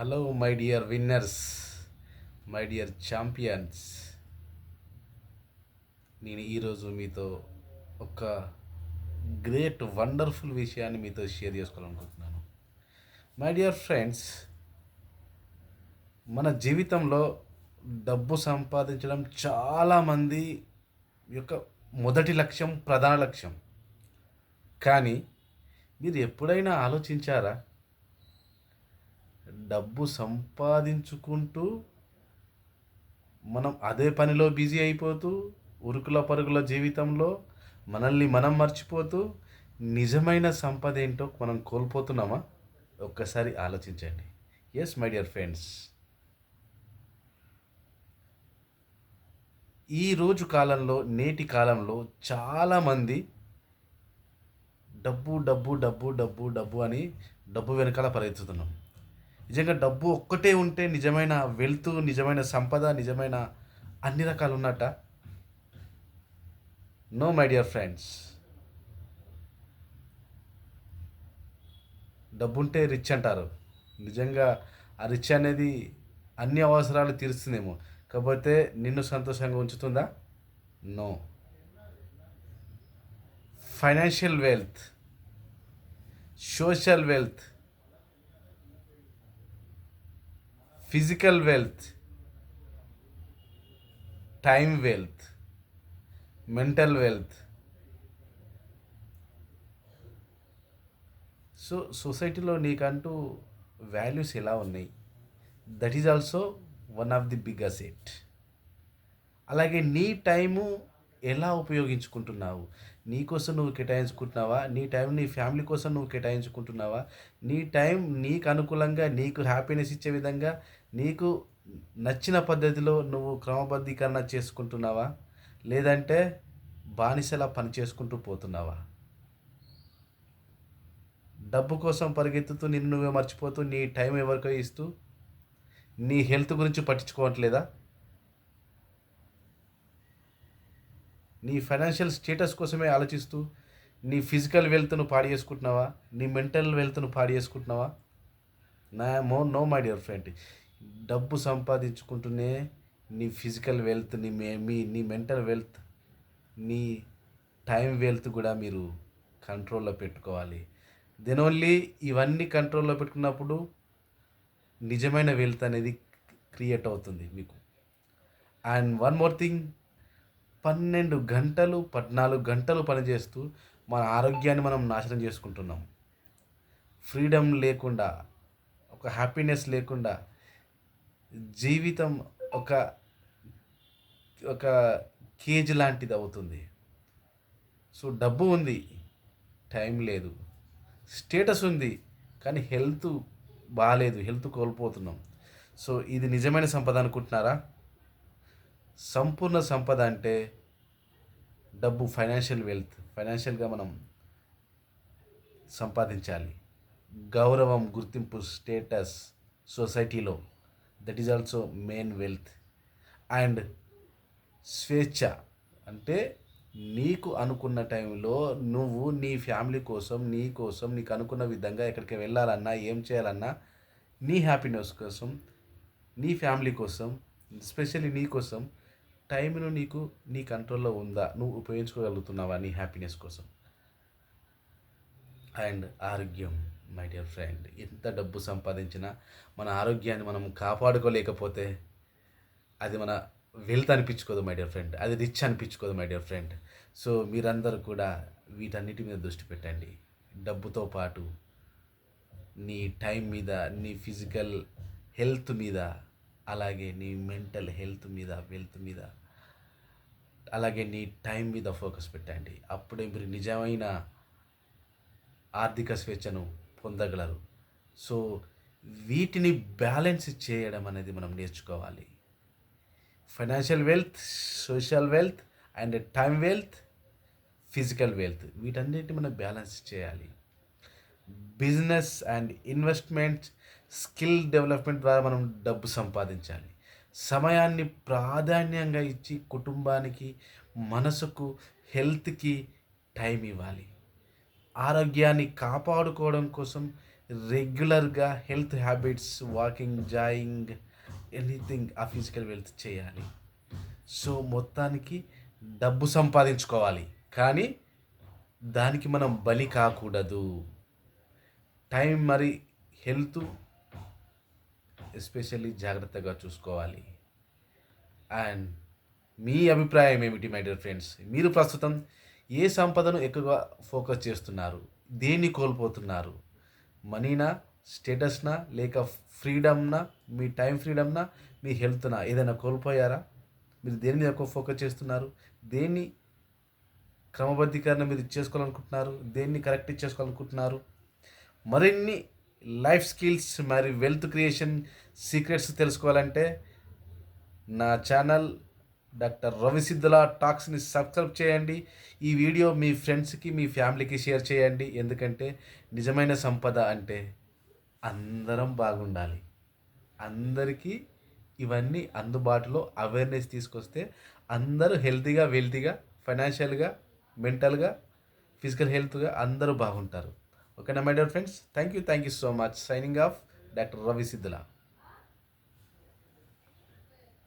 Hello my dear winners my dear champions నేను ఈరోజు మీతో ఒక గ్రేట్ వండర్ఫుల్ విషయాన్ని మీతో షేర్ చేసుకోవాలనుకుంటున్నాను. మై డియర్ ఫ్రెండ్స్ మన జీవితంలో డబ్బు సంపాదించడం చాలామంది యొక్క మొదటి లక్ష్యం ప్రధాన లక్ష్యం. కానీ మీరు ఎప్పుడైనా ఆలోచించారా? డబ్బు సంపాదించుకుంటూ మనం అదే పనిలో బిజీ అయిపోతూ ఉరుకుల పరుగుల జీవితంలో మనల్ని మనం మర్చిపోతూ నిజమైన సంపద ఏంటో మనం కోల్పోతున్నామా? ఒక్కసారి ఆలోచించండి. ఎస్ మై డియర్ ఫ్రెండ్స్ ఈ రోజు కాలంలో నేటి కాలంలో చాలామంది డబ్బు డబ్బు డబ్బు డబ్బు డబ్బు అని డబ్బు వెనకాల పరిగెత్తుతున్నాం. నిజంగా డబ్బు ఒక్కటే ఉంటే నిజమైన వెల్త్ నిజమైన సంపద నిజమైన అన్ని రకాలు ఉన్నట్ట? నో మై డియర్ ఫ్రెండ్స్ డబ్బుంటే రిచ్ అంటారు. నిజంగా ఆ రిచ్ అనేది అన్ని అవసరాలు తీరుస్తుందేమో. కాకపోతే నిన్ను సంతోషంగా ఉంచుతుందా? No financial wealth social wealth physical wealth time wealth mental wealth. So సొసైటీలో నీకంటూ వాల్యూస్ ఎలా ఉన్నాయి? That is also one of the big asset అలాగే నీ టైము ఎలా ఉపయోగించుకుంటున్నావు? నీ కోసం నువ్వు కేటాయించుకుంటున్నావా? నీ టైం నీ ఫ్యామిలీ కోసం నువ్వు కేటాయించుకుంటున్నావా? నీ టైం నీకు అనుకూలంగా నీకు హ్యాపీనెస్ ఇచ్చే విధంగా నీకు నచ్చిన పద్ధతిలో నువ్వు క్రమబద్ధీకరణ చేసుకుంటున్నావా? లేదంటే బానిసలా పని చేసుకుంటూ పోతున్నావా? డబ్బు కోసం పరిగెత్తుతూ నిన్ను నువ్వే మర్చిపోతూ నీ టైం ఎవరికో ఇస్తూ నీ హెల్త్ గురించి పట్టించుకోవట్లేదా? నీ ఫైనాన్షియల్ స్టేటస్ కోసమే ఆలోచిస్తూ నీ ఫిజికల్ వెల్త్ను పాడు చేసుకుంటున్నావా? నీ మెంటల్ వెల్త్ను పాడు చేసుకుంటున్నావా? నా మో నో మై డియర్ ఫ్రెండ్ డబ్బు సంపాదించుకుంటూనే నీ ఫిజికల్ వెల్త్ నీ మే మీ నీ మెంటల్ వెల్త్ నీ టైం వెల్త్ కూడా మీరు కంట్రోల్లో పెట్టుకోవాలి. దెన్ ఓన్లీ ఇవన్నీ కంట్రోల్లో పెట్టుకున్నప్పుడు నిజమైన వెల్త్ అనేది క్రియేట్ అవుతుంది మీకు. అండ్ వన్ మోర్ థింగ్ పన్నెండు గంటలు పద్నాలుగు గంటలు పనిచేస్తూ మన ఆరోగ్యాన్ని మనం నాశనం చేసుకుంటున్నాం. ఫ్రీడమ్ లేకుండా ఒక హ్యాపీనెస్ లేకుండా జీవితం ఒక ఒక కేజ్ లాంటిది అవుతుంది. సో డబ్బు ఉంది టైం లేదు. స్టేటస్ ఉంది కానీ హెల్త్ బాగాలేదు హెల్త్ కోల్పోతున్నాం. సో ఇది నిజమైన సంపద అనుకుంటున్నారా? సంపూర్ణ సంపద అంటే డబ్బు ఫైనాన్షియల్ వెల్త్ ఫైనాన్షియల్గా మనం సంపాదించాలి. గౌరవం గుర్తింపు స్టేటస్ సొసైటీలో that is also main wealth and స్వేచ్ఛ అంటే నీకు అనుకున్న టైంలో నువ్వు నీ ఫ్యామిలీ కోసం నీ కోసం నీకు అనుకున్న విధంగా ఎక్కడికి వెళ్ళాలన్నా ఏం చేయాలన్నా నీ హ్యాపీనెస్ కోసం నీ ఫ్యామిలీ కోసం స్పెషల్లీ నీ కోసం టైంను నీకు నీ కంట్రోల్లో ఉందా? నువ్వు ఉపయోగించుకోగలుగుతున్నావా నీ హ్యాపీనెస్ కోసం? అండ్ ఆరోగ్యం మై డియర్ ఫ్రెండ్ ఎంత డబ్బు సంపాదించినా మన ఆరోగ్యాన్ని మనం కాపాడుకోలేకపోతే అది మన వెల్త్ అనిపించుకోదు మై డియర్ ఫ్రెండ్. అది రిచ్ అనిపించుకోదు మై డియర్ ఫ్రెండ్. సో మీరందరూ కూడా వీటన్నిటి మీద దృష్టి పెట్టండి. డబ్బుతో పాటు నీ టైం మీద నీ ఫిజికల్ హెల్త్ మీద అలాగే నీ మెంటల్ హెల్త్ మీద వెల్త్ మీద అలాగే నీ టైం మీద ఫోకస్ పెట్టండి. అప్పుడే మీరు నిజమైన ఆర్థిక స్వేచ్ఛను పొందగలరు. సో వీటిని బ్యాలెన్స్ చేయడం అనేది మనం నేర్చుకోవాలి. Financial wealth social wealth and time wealth physical wealth వీటన్నిటి మనం బ్యాలెన్స్ చేయాలి. Business and investment skill development ద్వారా మనం డబ్బు సంపాదించాలి. సమయాన్ని ప్రాధాన్యంగా ఇచ్చి కుటుంబానికి మనసుకు హెల్త్కి టైం ఇవ్వాలి. ఆరోగ్యాన్ని కాపాడుకోవడం కోసం రెగ్యులర్గా health habits walking jogging anything ఆ ఫిజికల్ వెల్త్ చేయాలి. సో మొత్తానికి డబ్బు సంపాదించుకోవాలి. కానీ దానికి మనం బలి కాకూడదు. టైం మరి హెల్త్ ఎస్పెషల్లీ జాగ్రత్తగా చూసుకోవాలి. అండ్ మీ అభిప్రాయం ఏమిటి మై డియర్ ఫ్రెండ్స్ మీరు ప్రస్తుతం ఏ సంపదను ఎక్కువగా ఫోకస్ చేస్తున్నారు? దేన్ని కోల్పోతున్నారు? మనీనా స్టేటస్నా లేక ఫ్రీడమ్నా మీ టైం ఫ్రీడమ్నా మీ హెల్త్నా ఏదైనా కోల్పోయారా? మీరు దేని మీద ఎక్కువ ఫోకస్ చేస్తున్నారు? దేన్ని క్రమబద్ధీకరణ మీరు చేసుకోవాలనుకుంటున్నారు దేన్ని కరెక్ట్ చేసుకోవాలనుకుంటున్నారు? మరిన్ని లైఫ్ స్కిల్స్ మరియు వెల్త్ క్రియేషన్ సీక్రెట్స్ తెలుసుకోవాలంటే నా ఛానల్ డాక్టర్ రవిసిద్ధుల టాక్స్ని సబ్స్క్రైబ్ చేయండి. ఈ వీడియో మీ ఫ్రెండ్స్కి మీ ఫ్యామిలీకి షేర్ చేయండి. ఎందుకంటే నిజమైన సంపద అంటే అందరం బాగుండాలి. అందరికీ ఇవన్నీ అందుబాటులో అవేర్నెస్ తీసుకొస్తే అందరూ హెల్తీగా వెల్తీగా ఫైనాన్షియల్గా మెంటల్గా ఫిజికల్ హెల్త్గా అందరూ బాగుంటారు. ఓకేనా my dear friends thank you thank you so much signing off doctor Ravi Siddhula